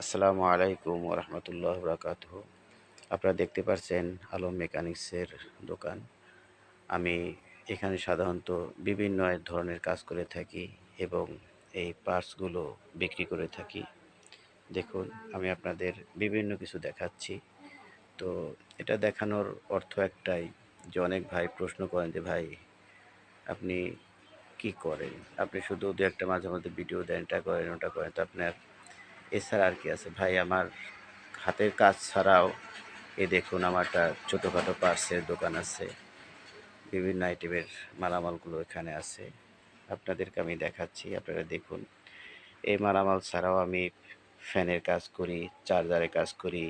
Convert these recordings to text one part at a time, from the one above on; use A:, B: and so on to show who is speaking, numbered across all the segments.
A: আসসালামু আলাইকুম রহমতুল্লাহ বরকাত আপনারা দেখতে পাচ্ছেন আলম মেকানিক্সের দোকান। আমি এখানে সাধারণত বিভিন্ন ধরনের কাজ করে থাকি এবং এই পার্টসগুলো বিক্রি করে থাকি। দেখুন, আমি আপনাদের বিভিন্ন কিছু দেখাচ্ছি। তো এটা দেখানোর অর্থ একটাই যে অনেক ভাই প্রশ্ন করেন যে, ভাই, আপনি কি করেন? আপনি শুধু দু একটা মাঝে মধ্যে ভিডিও দেন, এটা করেন, ওটা করেন। তো আপনার এছাড়া আর কি আছে। ভাই, আমার হাতের কাজ ছাড়াও এ দেখুন আমার একটা ছোটোখাটো পার্সের দোকান আছে। বিভিন্ন আইটেমের মালামালগুলো এখানে আছে। আপনাদেরকে আমি দেখাচ্ছি, আপনারা দেখুন। এই মালামাল ছাড়াও আমি ফ্যানের কাজ করি, চার্জারের কাজ করি,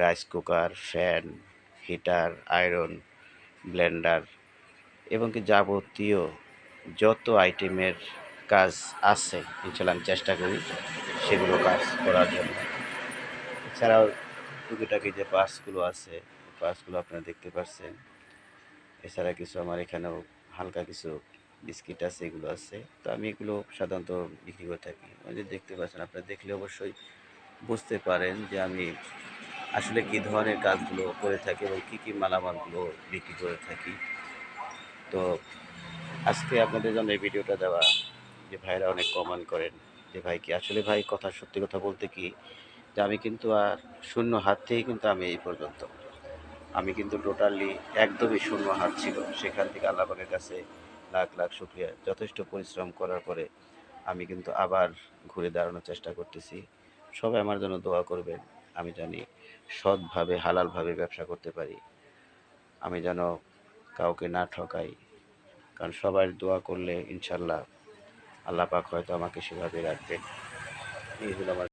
A: rice cooker, fan, heater, iron, blender এবং কি যাবতীয় যত আইটেমের কাজ আছে, ইনশাল্লাহ আমি চেষ্টা করি। সেগুলো কাজ করার জন্য। এছাড়াও টুকিটাকি যে পার্টসগুলো আছে পার্টসগুলো আপনারা দেখতে পাচ্ছেন এছাড়া কিছু আমার এখানেও হালকা কিছু বিস্কিট আছে, এগুলো আছে। তো আমি এগুলো সাধারণত বিক্রি করে থাকি। যে দেখতে পাচ্ছেন, আপনারা দেখলে অবশ্যই বুঝতে পারেন যে আমি আসলে কী ধরনের কাজগুলো করে থাকি এবং কী কী মালামালগুলো বিক্রি করে থাকি। তো আজকে আপনাদের জন্য এই ভিডিওটা দেওয়া, যে ভাইরা অনেক কমেন্ট করেন যে ভাই কি, আসলে ভাই কথা, সত্যি কথা বলতে কি, যে আমি কিন্তু আর শূন্য হাত থেকেই কিন্তু আমি এই পর্যন্ত। আমি কিন্তু টোটালি একদমই শূন্য হাত ছিল। সেখান থেকে আল্লাহের কাছে লাখ লাখ শুক্রিয়া। যথেষ্ট পরিশ্রম করার পরে আমি কিন্তু আবার ঘুরে দাঁড়ানোর চেষ্টা করতেছি। সবাই আমার জন্য দোয়া করবেন আমি জানি সৎভাবে, হালালভাবে ব্যবসা করতে পারি। আমি যেন কাউকে না ঠকাই। কারণ সবার দোয়া করলে ইনশাল্লাহ আল্লাহ পাক হয়তো আমাকে সেভাবে রাখবেন। এই হলো আমার